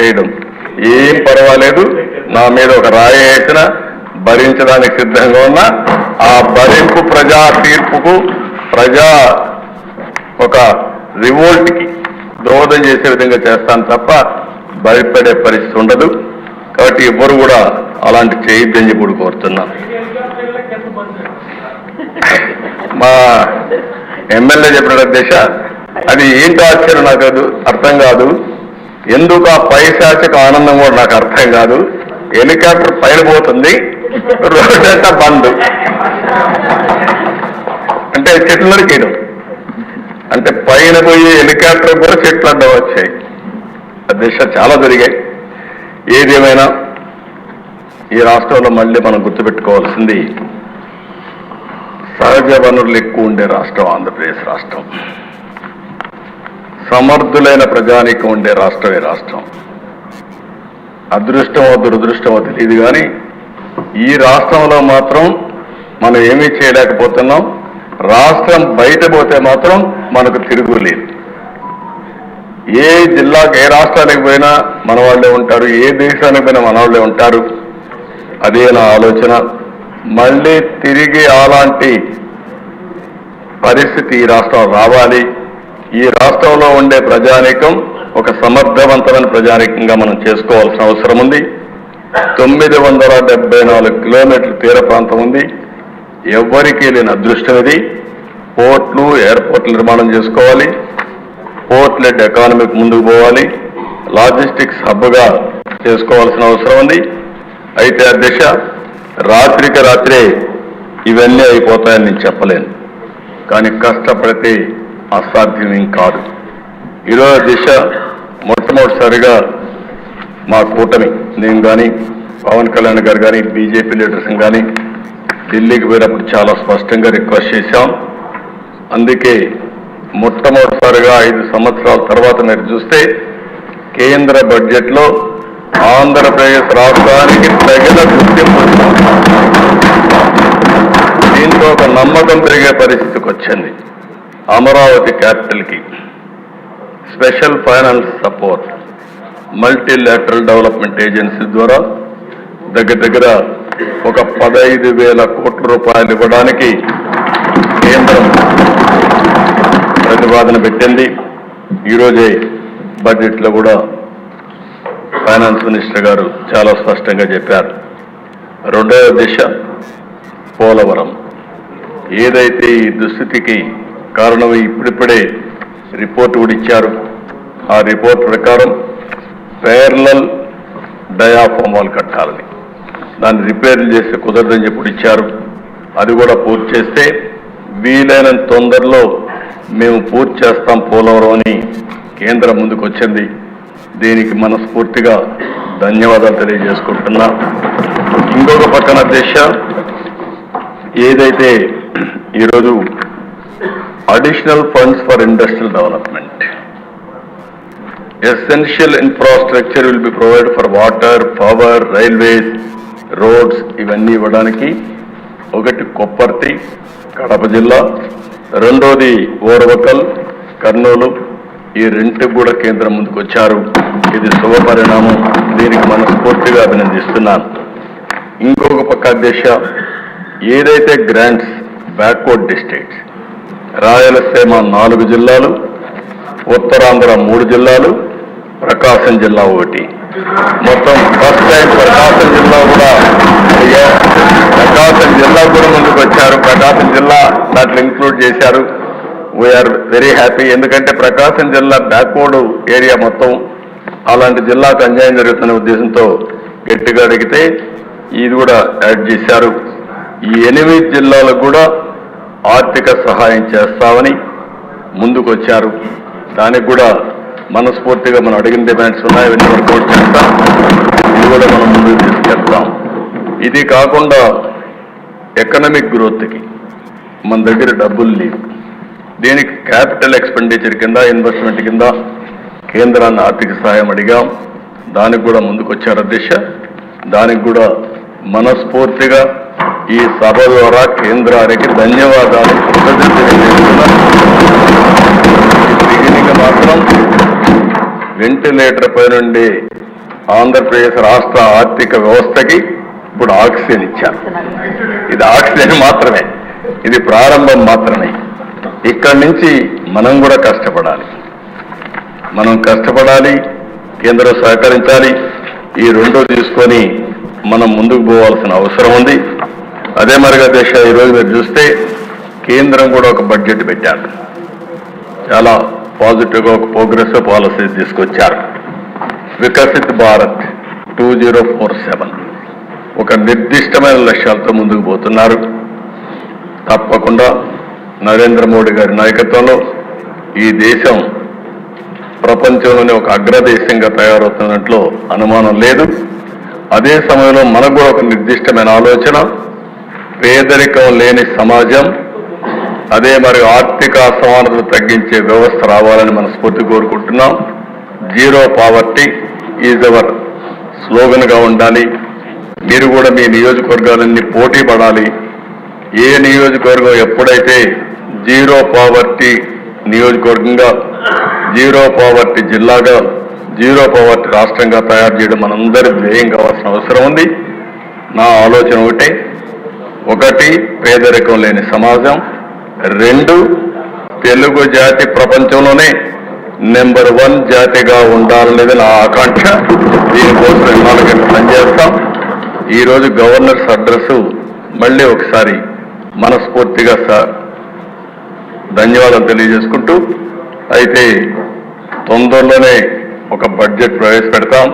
చేయడం. ఏం పర్వాలేదు. నా మీద ఒక రాయి వేసినా భరించడానికి సిద్ధంగా ఉన్నా ఆ భరింపు ప్రజా తీర్పుకు ప్రజా ఒక రివోల్ట్కి దోహదం చేసే విధంగా చేస్తాను తప్ప భయపడే పరిస్థితి ఉండదు. కాబట్టి ఎవ్వరు కూడా అలాంటి చేయొద్దని చెప్పి కోరుతున్నాను మా ఎమ్మెల్యే చెప్పిన దిశ అది ఏంటో ఆశ్చర్యం నాకు అర్థం కాదు. ఎందుకు ఆ పైశాచిక ఆనందం కూడా నాకు అర్థం కాదు? హెలికాప్టర్ పైన పోతుంది రోడ్ అంతా బంద్. అంటే చెట్లు నరికేయడం అంటే పైన పోయి హెలికాప్టర్ కూడా చెట్లు అడ్డం వచ్చాయి. ఆ దిశ చాలా జరిగాయి. ఏదేమైనా ఈ రాష్ట్రంలో మళ్ళీ మనం గుర్తుపెట్టుకోవాల్సింది సహజ వనరులు ఎక్కువ ఉండే రాష్ట్రం ఆంధ్రప్రదేశ్ రాష్ట్రం. సమర్థులైన ప్రజానికి ఉండే రాష్ట్రమే రాష్ట్రం. అదృష్టమో దురదృష్టమో తెలియదు కానీ ఈ రాష్ట్రంలో మాత్రం మనం ఏమీ చేయలేకపోతున్నాం. రాష్ట్రం బయట పోతే మాత్రం మనకు తిరుగులేదు ఏ జిల్లాకు ఏ రాష్ట్రానికి పోయినా మన వాళ్ళే ఉంటారు ఏ దేశానికి పోయినా మన వాళ్ళే ఉంటారు. అదే నా ఆలోచన. మళ్ళీ తిరిగి అలాంటి పరిస్థితి ఈ రాష్ట్రం రావాలి. ఈ రాష్ట్రంలో ఉండే ప్రజానీకం ఒక సమర్థవంతమైన ప్రజానీకంగా మనం చేసుకోవాల్సిన అవసరం ఉంది. తొమ్మిది వందల డెబ్బై నాలుగు కిలోమీటర్ల తీర ప్రాంతం ఉంది. ఎవ్వరికీ లేని అదృష్టం ఇది. పోర్ట్లు ఎయిర్పోర్ట్లు నిర్మాణం చేసుకోవాలి. పోర్ట్ లెడ్ ఎకానమీకి ముందుకు పోవాలి. లాజిస్టిక్స్ హబ్గా చేసుకోవాల్సిన అవసరం ఉంది. అయితే అధ్యక్ష రాత్రికి రాత్రే ఇవన్నీ అయిపోతాయని నేను చెప్పలేను. కానీ కష్టపడితే అసాధ్యం కాదు. ఈరోజు దిశ మొట్టమొదటిసారిగా మా కూటమి నేను కానీ పవన్ కళ్యాణ్ గారు కానీ బీజేపీ లీడర్స్ కానీ ఢిల్లీకి పోయినప్పుడు చాలా స్పష్టంగా రిక్వెస్ట్ చేశాం. అందుకే మొట్టమొదటిసారిగా ఐదు సంవత్సరాల తర్వాత మీరు చూస్తే కేంద్ర బడ్జెట్లో ఆంధ్రప్రదేశ్ రాష్ట్రానికి తగిన గుర్తింపు దీంతో ఒక నమ్మకం పెరిగే పరిస్థితికి వచ్చింది. అమరావతి క్యాపిటల్కి special finance support multilateral development agency ద్వారా దగ్గర దగ్గర ఒక పదహైదు వేల కోట్ల రూపాయలు ఇవ్వడానికి కేంద్రం ప్రతిపాదన పెట్టింది. ఈరోజే బడ్జెట్లో కూడా ఫైనాన్స్ మినిస్టర్ గారు చాలా స్పష్టంగా చెప్పారు. రెండవ దిశ పోలవరం. ఏదైతే ఈ దుస్థితికి కారణం ఇప్పుడిప్పుడే రిపోర్ట్ కూడా ఇచ్చారు. ఆ రిపోర్ట్ ప్రకారం పేర్లల్ డయాఫామ్ కట్టాలని. దాన్ని రిపేర్లు చేస్తే కుదరదని చెప్పి ఇచ్చారు. అది కూడా పూర్తి చేస్తే వీలైనంత తొందరలో మేము పూర్తి చేస్తాం పోలవరం అని కేంద్రం ముందుకు వచ్చింది. దీనికి మనస్ఫూర్తిగా ధన్యవాదాలు తెలియజేసుకుంటున్నా. ఇంకొక పక్కన దిశ ఏదైతే ఈరోజు additional funds for industrial development essential infrastructure will be provide for water power railways roads ఇవన్నీ ఇవ్వడానికి ఒకటి కొప్పర్తి కడప జిల్లా రెండోది ఓరవకల్ కర్నూలు. ఈ రెంటికి కూడా కేంద్రం ముందుకు వచ్చారు. ఇది శుభ పరిణామం. దీనికి మనస్ఫూర్తిగా అభినందిస్తున్నాను. ఇంకొక పక్క దిశ ఏదైతే గ్రాంట్స్ బ్యాక్వర్డ్ డిస్ట్రిక్ట్స్ రాయలసీమ నాలుగు జిల్లాలు ఉత్తరాంధ్ర మూడు జిల్లాలు ప్రకాశం జిల్లా ఒకటి. మొత్తం ఫస్ట్ టైం ప్రకాశం జిల్లా కూడా ప్రకాశం జిల్లా కూడా ముందుకు వచ్చారు ప్రకాశం జిల్లా దాంట్లో ఇంక్లూడ్ చేశారు. వీఆర్ వెరీ హ్యాపీ ఎందుకంటే ప్రకాశం జిల్లా బ్యాక్వర్డ్ ఏరియా మొత్తం అలాంటి జిల్లాకు అన్యాయం జరుగుతున్న ఉద్దేశంతో గట్టిగా అడిగితే ఇది కూడా యాడ్ చేశారు. ఈ ఎనిమిది జిల్లాలకు కూడా ఆర్థిక సహాయం చేస్తామని ముందుకు వచ్చారు దానికి కూడా మనస్ఫూర్తిగా మనం అడిగిన డిమాండ్స్ ఉన్నాయి అవన్నీ వర్కౌట్ చేస్తాం. ఇది కూడా మనం ముందుకు తీసుకెళ్తాం. ఇది కాకుండా ఎకనమిక్ గ్రోత్కి మన దగ్గర డబ్బులు లేవు. దీనికి క్యాపిటల్ ఎక్స్పెండిచర్ కింద ఇన్వెస్ట్మెంట్ కింద కేంద్రాన్ని ఆర్థిక సహాయం అడిగాం. దానికి కూడా ముందుకు వచ్చారు అధ్యక్ష. దానికి కూడా మనస్ఫూర్తిగా ఈ సభ ద్వారా కేంద్రానికి ధన్యవాదాలు. కృతజ్ఞతలు తెలియజేస్తున్నాను. మాత్రం వెంటిలేటర్ పై నుండి ఆంధ్రప్రదేశ్ రాష్ట్ర ఆర్థిక వ్యవస్థకి ఇప్పుడు ఆక్సిజన్ ఇచ్చారు. ఇది ఆక్సిజన్ మాత్రమే. ఇది ప్రారంభం మాత్రమే. ఇక్కడి నుంచి మనం కూడా కష్టపడాలి. మనం కష్టపడాలి కేంద్రం సహకరించాలి. ఈ రెండో తీసుకొని మనం ముందుకు పోవాల్సిన అవసరం ఉంది. అదే మరిగా దేశ ఈరోజు మీరు చూస్తే కేంద్రం కూడా ఒక బడ్జెట్ పెట్టారు. చాలా పాజిటివ్గా ఒక ప్రోగ్రెస్ పాలసీ తీసుకొచ్చారు. Viksit Bharat two zero four seven ఒక నిర్దిష్టమైన లక్ష్యాలతో ముందుకు పోతున్నారు. తప్పకుండా నరేంద్ర మోడీ గారి నాయకత్వంలో ఈ దేశం ప్రపంచంలోనే ఒక అగ్రదేశంగా తయారవుతున్నట్లు అనుమానం లేదు. అదే సమయంలో మనకు కూడా ఒక నిర్దిష్టమైన ఆలోచన పేదరికం లేని సమాజం అదే మరి ఆర్థిక అసమానతలు తగ్గించే వ్యవస్థ రావాలని మనస్ఫూర్తి కోరుకుంటున్నాం. జీరో పావర్టీ ఈజ్ అవర్ స్లోగన్గా ఉండాలి. మీరు కూడా మీ నియోజకవర్గాలన్నీ పోటీ పడాలి. ఏ నియోజకవర్గం ఎప్పుడైతే జీరో పావర్టీ నియోజకవర్గంగా జీరో పావర్టీ జిల్లాగా జీరో పావర్టీ రాష్ట్రంగా తయారు చేయడం మనందరి ధ్యేయం కావాల్సిన అవసరం ఉంది. నా ఆలోచన ఒకటే ఒకటి పేదరికం లేని సమాజం రెండు తెలుగు జాతి ప్రపంచంలోనే నెంబర్ వన్ జాతిగా ఉండాలనేది నా ఆకాంక్ష. దీనికోసం ఎన్నాళ్ళకి పనిచేస్తాం. ఈరోజు గవర్నర్స్ అడ్రస్ మళ్ళీ ఒకసారి మనస్ఫూర్తిగా సార్ ధన్యవాదాలు తెలియజేసుకుంటూ అయితే తొందరలోనే ఒక బడ్జెట్ ప్రవేశపెడతాం.